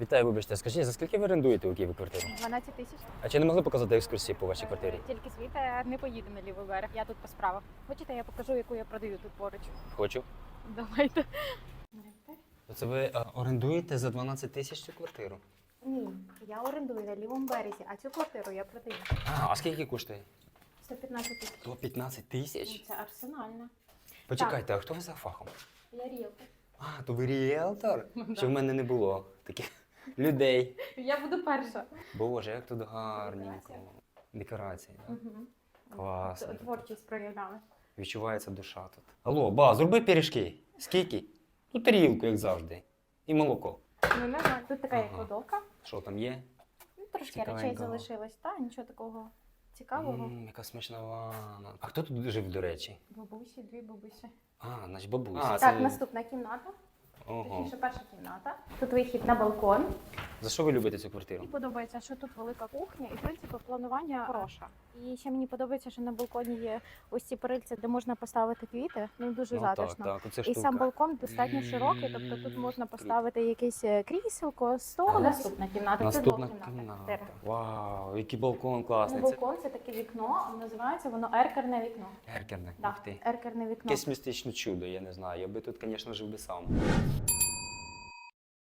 Вітаю, вибачте. Скажіть, за скільки ви орендуєте у Києві квартиру? 12 тисяч. А чи не могли показати екскурсії по вашій квартирі? Е, Тільки звідти не поїду на лівий берег. Я тут по справах. Хочете, я покажу, яку я продаю тут поруч. Хочу. Давайте. Це ви а, орендуєте за 12 тисяч цю квартиру? Ні, я орендую на лівому березі, а цю квартиру я продаю. А, а скільки коштує? 115 тисяч. То 15 Ну, тисяч? Це арсенальна. Почекайте, а хто ви за фахом? Я рілка. А, то ви ріелтор? Що в мене не було таких людей. Я буду перша. Боже, як тут гарненько. Декорація. Декорації. да? Класно. Творчість проявляли. Відчувається душа тут. Алло, ба, зроби пиріжки. Скільки? Ну, тарілку, як завжди. І молоко. Ну, нормально. Тут така як Ага. кладовка. Що там є? Ну, трошки речей залишилось. Та нічого такого цікавого. М, яка смачна ванна. А хто тут жив, до речі? Бабусі, дві бабусі. А, значить бабуся. А, так, наступна кімната. Ого. Точніше, перша кімната. Тут вихід на балкон. За що ви любите цю квартиру? Мені подобається, що тут велика кухня, і в принципі планування хороше. І ще мені подобається, що на балконі є ось ці перильця, де можна поставити квіти. Ну дуже ну, затишно. так, оце І штука. сам балкон достатньо широкий, тобто тут можна поставити якесь е, кріселко, стол. Наступна кімната. Наступна це кімната. двокімнатна. Вау, який балкон Ну, класний. Це балкон це таке вікно, називається воно еркерне вікно. еркерне. Да, Ух ти. еркерне вікно. Якесь містичне чудо, я не знаю. Я би тут, звісно, жив би сам.